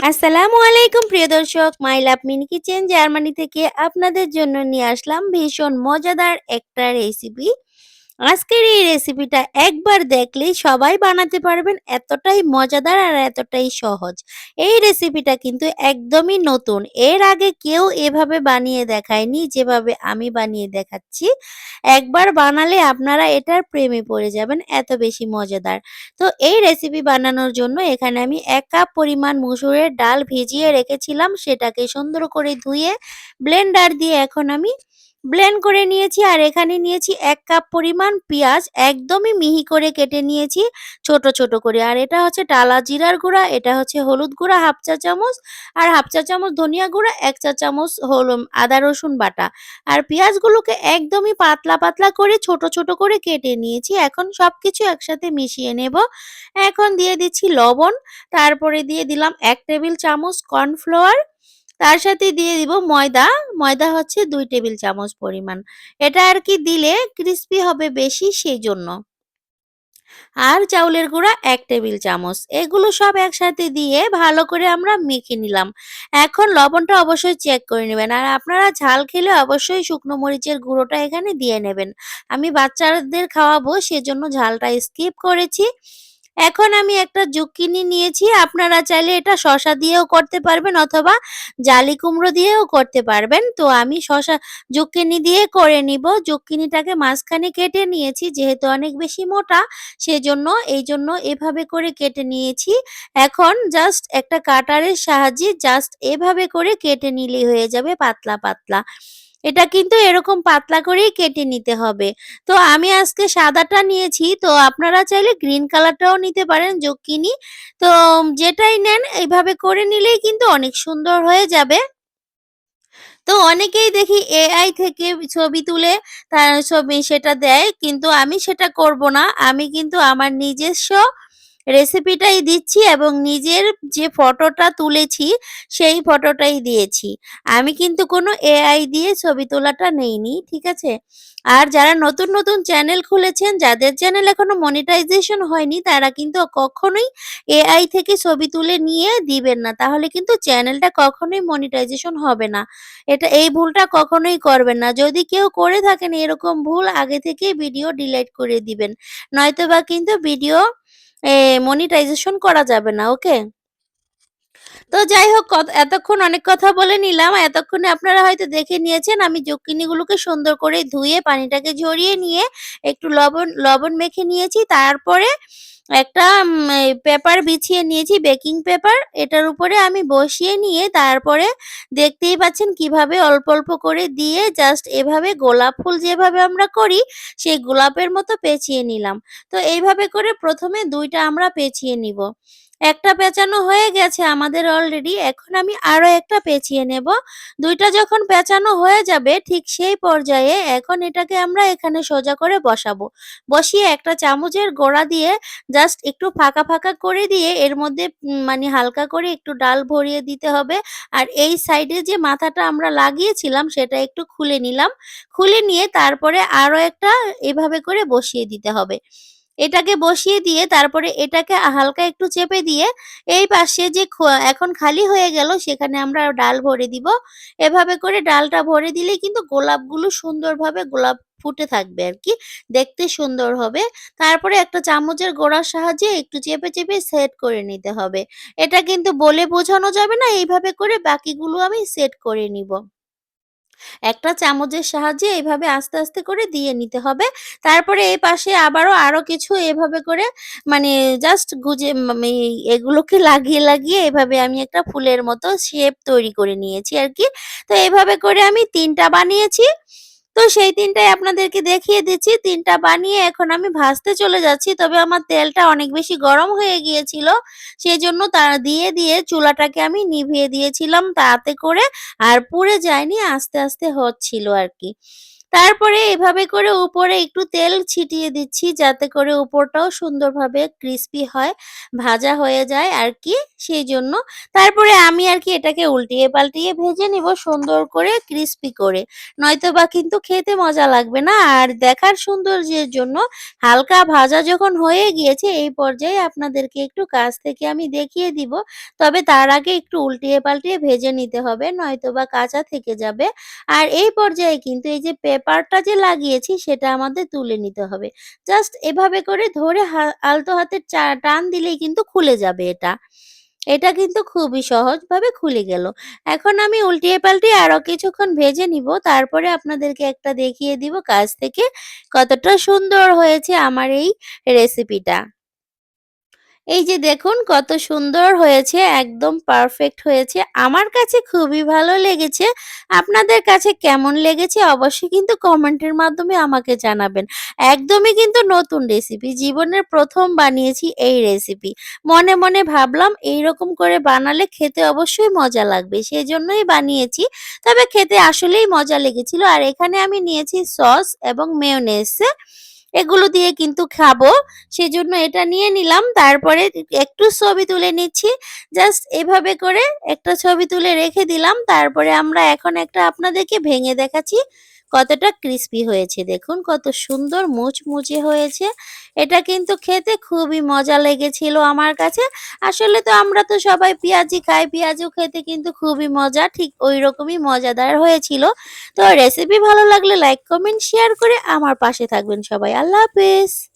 আসসালামু আলাইকুম, প্রিয় দর্শক। My love mini kitchen Germany থেকে আপনাদের জন্য নিয়ে আসলাম ভীষণ মজাদার একটা রেসিপি আজকের এই রেসিপিটা একবার দেখলেই সবাই বানাতে পারবেন এতটাই মজাদার আর এতটাই সহজ। এই রেসিপিটা কিন্তু একদমই নতুন। এর আগে কেউ এভাবে বানিয়ে দেখায়নি, যেভাবে আমি বানিয়ে দেখাচ্ছি। একবার বানালে আপনারা এটার প্রেমে পড়ে যাবেন, এত বেশি মজাদার। তো এই রেসিপি বানানোর জন্য এখানে আমি এক কাপ পরিমাণ মুসুরের ডাল ভিজিয়ে রেখেছিলাম, সেটাকে সুন্দর করে ধুয়ে ব্লেন্ডার দিয়ে এখন আমি ব্লেন্ড করে নিয়েছি আর এখানে নিয়েছি এক কাপ পরিমাণ পেঁয়াজ, একদমই মিহি করে কেটে নিয়েছি, ছোট ছোট করে। আর এটা হচ্ছে টালা জিরার গুঁড়া, এটা হচ্ছে হলুদ গুঁড়া, হাফ চা চামচ। আর হাফ চা চামচ ধনিয়া গুঁড়া, এক চা চামচ হল, আদা, রসুন বাটা। আর পেঁয়াজগুলোকে একদমই পাতলা পাতলা করে ছোট ছোট করে কেটে নিয়েছি। এখন সব কিছু একসাথে মিশিয়ে নেব। এখন দিয়ে দিচ্ছি লবণ। তারপরে দিয়ে দিলাম এক টেবিল চামচ কর্নফ্লাওয়ার তার সাথে দিয়ে দিব ময়দা। ময়দা হচ্ছে দুই টেবিল চামচ পরিমাণ। এটা আর কি দিলে ক্রিস্পি হবে বেশি সেই জন্য আর চাউলের গুঁড়া এক টেবিল চামচ। এগুলো সব একসাথে দিয়ে ভালো করে আমরা মেখে নিলাম। এখন লবণটা অবশ্যই চেক করে নেবেন। আর আপনারা ঝাল খেলে অবশ্যই শুকনো মরিচের গুঁড়োটা এখানে দিয়ে নেবেন। আমি বাচ্চাদের খাওয়াবো, সেজন্য ঝালটা স্কিপ করেছি। এখন আমি একটা জুকিনি নিয়েছি, আপনারা চাইলে এটা শশা দিয়েও করতে পারবেন অথবা জালি কুমড়ো দিয়েও করতে পারবেন। তো আমি শশা জুকিনি দিয়ে করে নিব। জুকিনিটাকে মাঝখানে কেটে নিয়েছি, যেহেতু অনেক বেশি মোটা, সেজন্য এই জন্য এভাবে করে কেটে নিয়েছি। এখন জাস্ট একটা কাটারের সাহায্যে জাস্ট এভাবে করে কেটে নিলেই হয়ে যাবে পাতলা পাতলা। এটা কিন্তু এরকম পাতলা করেই কেটে নিতে হবে। তো আমি আজকে সাদাটা নিয়েছি, তো আপনারা চাইলে গ্রিন কালারটাও নিতে পারেন জুকিনি তো যেটাই নেন, এইভাবে করে নিলেই কিন্তু অনেক সুন্দর হয়ে যাবে। তো অনেকেই দেখি এআই থেকে ছবি তুলে তার ছবি সেটা দেয়, কিন্তু আমি সেটা করব না। আমি কিন্তু আমার নিজস্ব রেসিপিটাই দিচ্ছি এবং নিজের যে ফটোটা তুলেছি, সেই ফটোটাই দিয়েছি। আমি কিন্তু কোনো এআই দিয়ে ছবি তোলাটা নেইনি, ঠিক আছে? আর যারা নতুন নতুন চ্যানেল খুলেছেন, যাদের চ্যানেল এখনও মনিটাইজেশন হয়নি, তারা কিন্তু কখনোই এআই থেকে ছবি তুলে নিয়ে দিবেন না। তাহলে কিন্তু চ্যানেলটা কখনোই মনিটাইজেশন হবে না। এটা, এই ভুলটা কখনোই করবেন না। যদি কেউ করে থাকেন, এরকম ভুল আগে থেকে ভিডিও ডিলিট করে দিবেন। নয়তোবা কিন্তু ভিডিও মনিটাইজেশন করা যাবে না ওকে তো যাই হোক এতক্ষণ অনেক কথা বলে নিলাম এতক্ষণে আপনারা হয়তো দেখে নিয়েছেন আমি জুকিনিগুলোকে সুন্দর করে ধুয়ে পানিটাকে ঝরিয়ে নিয়ে একটু লবণ লবণ মেখে নিয়েছি, তারপরে একটা পেপার বিছিয়ে নিয়েছি বেকিং পেপার এটার উপরে আমি বসিয়ে নিয়ে তারপরে দেখতেই পাচ্ছেন কীভাবে অল্প অল্প করে দিয়ে জাস্ট এভাবে গোলাপ ফুল যেভাবে আমরা করি, সেই গোলাপের মতো পেঁচিয়ে নিলাম। তো এইভাবে করে প্রথমে দুইটা আমরা পেঁচিয়ে নিব। একটা পেঁচানো হয়ে গেছে আমাদের অলরেডি এখন আমি আরও একটা পেঁচিয়ে নেব। দুইটা যখন পেঁচানো হয়ে যাবে, ঠিক সেই পর্যায়ে এখন এটাকে আমরা এখানে সোজা করে বসাবো। বসিয়ে একটা চামচের গোড়া দিয়ে জাস্ট একটু ফাঁকা ফাঁকা করে দিয়ে এর মধ্যে মানে হালকা করে একটু ডাল ভরিয়ে দিতে হবে। আর এই সাইডে যে মাথাটা আমরা লাগিয়েছিলাম, সেটা একটু খুলে নিলাম। খুলে নিয়ে তারপরে আরও একটা এভাবে করে বসিয়ে দিতে হবে। এটাকে বসিয়ে দিয়ে তারপরে এটাকে হালকা একটু চেপে দিয়ে এই পাশে যে এখন খালি হয়ে গেল সেখানে আমরা ডাল ভরে দিব। এভাবে করে ডালটা ভরে দিলে কিন্তু গোলাপগুলো সুন্দরভাবে গোলাপ ফুটে থাকবে আর কি, দেখতে সুন্দর হবে। তারপরে একটা চামচের গোড়ার সাহায্যে একটু চেপে চেপে সেট করে নিতে হবে। এটা কিন্তু বলে বোঝানো যাবে না, এইভাবে করে বাকিগুলো আমি সেট করে নিব। একটা চামচের সাহায্যে এইভাবে আস্তে আস্তে করে দিয়ে নিতে হবে। তারপরে এই পাশে আবারও আরও কিছু এভাবে করে মানে জাস্ট গুজে এগুলোকে লাগিয়ে লাগিয়ে এভাবে আমি একটা ফুলের মতো শেপ তৈরি করে নিয়েছি আর কি তো এভাবে করে আমি তিনটা বানিয়েছি। তো সেই তিনটাই আপনাদেরকে দেখিয়ে দিচ্ছি। তিনটা বানিয়ে এখন আমি ভাজতে চলে যাচ্ছি। তবে আমার তেলটা অনেক বেশি গরম হয়ে গিয়েছিল। সেই জন্য তার দিয়ে দিয়ে চুলাটাকে আমি নিভিয়ে দিয়েছিলাম তাতে করে। আর পুড়ে যায়নি, আস্তে আস্তে হচ্ছিল আর কি। তারপরে এভাবে করে উপরে একটু তেল ছিটিয়ে দিচ্ছি যাতে করে উপরটাও সুন্দরভাবে ক্রিস্পি হয়, ভাজা হয়ে যায় আর কি সেই জন্য। তারপরে আমি আর কি এটাকে উল্টিয়ে পাল্টিয়ে ভেজে নিব সুন্দর করে ক্রিস্পি করে। নয়তো বা কিন্তু খেতে মজা লাগবে না আর দেখার সৌন্দর্যের জন্য হালকা ভাজা যখন হয়ে গিয়েছে এই পর্যায়ে আপনাদেরকে একটু কাছ থেকে আমি দেখিয়ে দিব। তবে তার আগে একটু উল্টিয়ে পাল্টিয়ে ভেজে নিতে হবে নয়তো বা কাঁচা থেকে যাবে। আর এই পর্যায়ে কিন্তু এই যে পেপারটা যে লাগিয়েছি সেটা আমাদের তুলে নিতে হবে। জাস্ট এভাবে করে ধরে আলতো হাতে টান দিলেই কিন্তু খুলে যাবে এটা। এটা কিন্তু খুবই সহজভাবে খুলে গেল। এখন আমি উল্টিয়ে পাল্টিয়ে আরও কিছুক্ষণ ভেজে নিব। তারপরে আপনাদেরকে একটা দেখিয়ে দিব কাজ থেকে কতটা সুন্দর হয়েছে আমার এই রেসিপিটা। এই যে দেখুন কত সুন্দর হয়েছে একদম পারফেক্ট হয়েছে। আমার কাছে খুবই ভালো লেগেছে। আপনাদের কাছে কেমন লেগেছে অবশ্যই কিন্তু কমেন্টের মাধ্যমে আমাকে জানাবেন। একদমই কিন্তু নতুন রেসিপি। জীবনের প্রথম বানিয়েছি এই রেসিপি। মনে, মনে ভাবলাম এই রকম করে বানালে খেতে অবশ্যই মজা লাগবে। সেই জন্যই বানিয়েছি। তবে খেতে আসলেই মজা লেগেছিল। আর এখানে আমি নিয়েছি সস এবং মেয়োনেজ। এগুলো দিয়ে কিন্তু খাব। সেজন্য এটা নিয়ে নিলাম। তারপরে একটু ছবি তুলে নিচ্ছি। জাস্ট এভাবে করে একটা ছবি তুলে রেখে দিলাম। তারপরে আমরা এখন একটা আপনাদেরকে ভেঙে দেখাচ্ছি কতটা ক্রিস্পি হয়েছে। দেখুন কত সুন্দর মুচমুচে হয়েছে। এটা কিন্তু খেতে খুবই মজা লেগেছিল আমার কাছে। আসলে তো আমরা তো সবাই পেঁয়াজি খাই। পেঁয়াজও খেতে কিন্তু খুবই মজা। ঠিক ওই রকমই মজাদার হয়েছিল। তো রেসিপি ভালো লাগলে লাইক, কমেন্ট, শেয়ার করে আমার পাশে থাকবেন সবাই। আল্লাহ হাফেজ।